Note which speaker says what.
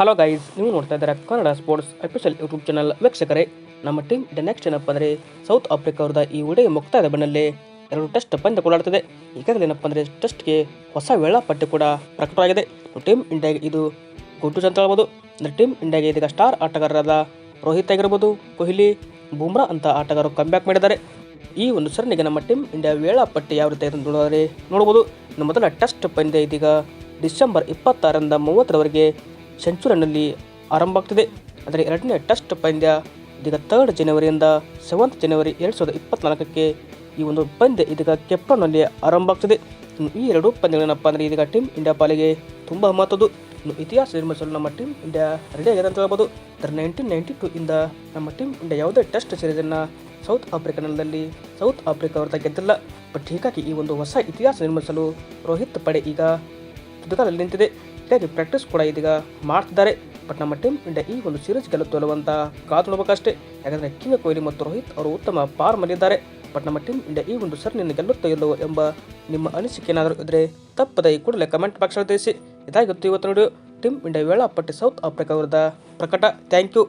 Speaker 1: Hello guys ನೀವು ನೋಡ್ತಾ ಇದ್ದಾರೆ Kannada sports official YouTube channel ವೀಕ್ಷಕರೇ. ನಮ್ಮ ಟೀಮ್ ದ ನೆಕ್ಸ್ಟ್ ಏನಪ್ಪ ಅಂದರೆ ಸೌತ್ ಆಫ್ರಿಕಾ ಅವ್ರದ ಈ ಉಡೆ ಮುಕ್ತಾಯದ ಬೆನ್ನಲ್ಲೇ ಎರಡು ಟೆಸ್ಟ್ ಪಂದ್ಯ ಕೊಡಾಡ್ತದೆ ಈಗಾಗಲೇ ಏನಪ್ಪ ಅಂದರೆ ಟೆಸ್ಟ್ಗೆ ಹೊಸ ವೇಳಾಪಟ್ಟಿ ಕೂಡ ಪ್ರಕಟವಾಗಿದೆ. ಟೀಮ್ ಇಂಡಿಯಾಗೆ ಇದು ಗುಡ್ಡು ಅಂತ ಹೇಳ್ಬೋದು ಅಂದರೆ ಟೀಮ್ ಇಂಡಿಯಾಗೆ ಇದೀಗ ಸ್ಟಾರ್ ಆಟಗಾರರಾದ ರೋಹಿತ್ ಆಗಿರ್ಬೋದು, ಕೊಹ್ಲಿ, ಬುಮ್ರಾ ಅಂತ ಆಟಗಾರರು ಕಮ್ಬ್ಯಾಕ್ ಮಾಡಿದ್ದಾರೆ. ಈ ಒಂದು ಸರಣಿಗೆ ನಮ್ಮ ಟೀಮ್ ಇಂಡಿಯಾ ವೇಳಾಪಟ್ಟಿ ಯಾವ ರೀತಿ ನೋಡಿದರೆ ನೋಡ್ಬೋದು. ಮೊದಲ ಟೆಸ್ಟ್ ಪಂದ್ಯ ಇದೀಗ ಡಿಸೆಂಬರ್ ಇಪ್ಪತ್ತಾರರಿಂದ ಮೂವತ್ತರವರೆಗೆ ಸೆಂಚುರಿನಲ್ಲಿ ಆರಂಭ ಆಗ್ತಿದೆ ಆದರೆ ಎರಡನೇ ಟೆಸ್ಟ್ ಪಂದ್ಯ ಇದೀಗ ತರ್ಡ್ ಜನವರಿಯಿಂದ ಸೆವೆಂತ್ ಜನವರಿ ಎರಡು ಸಾವಿರದ ಇಪ್ಪತ್ನಾಲ್ಕಕ್ಕೆ ಈ ಒಂದು ಪಂದ್ಯ ಇದೀಗ ಕೆಪ್ಟನ್ನಲ್ಲಿ ಆರಂಭ ಆಗ್ತಿದೆ ಈ ಎರಡು ಪಂದ್ಯಗಳೇನಪ್ಪ ಅಂದರೆ ಇದೀಗ ಟೀಮ್ ಇಂಡಿಯಾ ಪಾಲಿಗೆ ತುಂಬ ಮಹತ್ವದ್ದು. ಇನ್ನು ಇತಿಹಾಸ ನಿರ್ಮಿಸಲು ನಮ್ಮ ಟೀಮ್ ಇಂಡಿಯಾ ರೆಡಿ ಆಗಿದೆ ಅಂತ ಹೇಳ್ಬೋದು. ಅದರ ನೈನ್ಟೀನ್ ನೈಂಟಿ ಟು ಇಂದ ನಮ್ಮ ಟೀಮ್ ಇಂಡಿಯಾ ಯಾವುದೇ ಟೆಸ್ಟ್ ಸೀರೀಸನ್ನು ಸೌತ್ ಆಫ್ರಿಕಾ ನೆಲದಲ್ಲಿ ಸೌತ್ ಆಫ್ರಿಕಾ ಅವ್ರದ್ದು ಗೆದ್ದಿಲ್ಲ. ಬಟ್ ಹೀಗಾಗಿ ಈ ಒಂದು ಹೊಸ ಇತಿಹಾಸ ನಿರ್ಮಿಸಲು ರೋಹಿತ್ ಪಡೆ ಈಗ ತುದಿಗಾಲಲ್ಲಿ ನಿಂತಿದೆ. ಹೀಗಾಗಿ ಪ್ರಾಕ್ಟೀಸ್ ಕೂಡ ಇದೀಗ ಮಾಡ್ತಿದ್ದಾರೆ. ಬಟ್ ನಮ್ಮ ಟೀಮ್ ಇಂಡಿಯಾ ಈ ಒಂದು ಸೀರೀಸ್ ಗೆಲ್ಲುತ್ತೋ ಅಂತ ಕಾದು ನೋಡಬೇಕಷ್ಟೇ. ಯಾಕಂದರೆ ಕಿಂಗ್ ಕೊಹ್ಲಿ ಮತ್ತು ರೋಹಿತ್ ಅವರು ಉತ್ತಮ ಪಾರ್ ಮಾಡಿದ್ದಾರೆ. ಬಟ್ ನಮ್ಮ ಟೀಮ್ ಇಂಡಿಯಾ ಈ ಒಂದು ಸರಣಿಯನ್ನು ಗೆಲ್ಲುತ್ತೋ ಇಲ್ಲವೋ ಎಂಬ ನಿಮ್ಮ ಅನಿಸಿಕೆ ಏನಾದರೂ ಇದ್ದರೆ ತಪ್ಪದ ಈ ಕೂಡಲೇ ಕಮೆಂಟ್ ಬಾಕ್ಸ್ ತಿಳಿಸಿ. ಇದಾಗಿತ್ತು ಇವತ್ತು ನೋಡಿ. ಟೀಮ್ ಇಂಡಿಯಾ ವೇಳಾಪಟ್ಟಿ ಸೌತ್ ಆಫ್ರಿಕಾ ವಿರುದ್ಧ ಪ್ರಕಟ. Thank you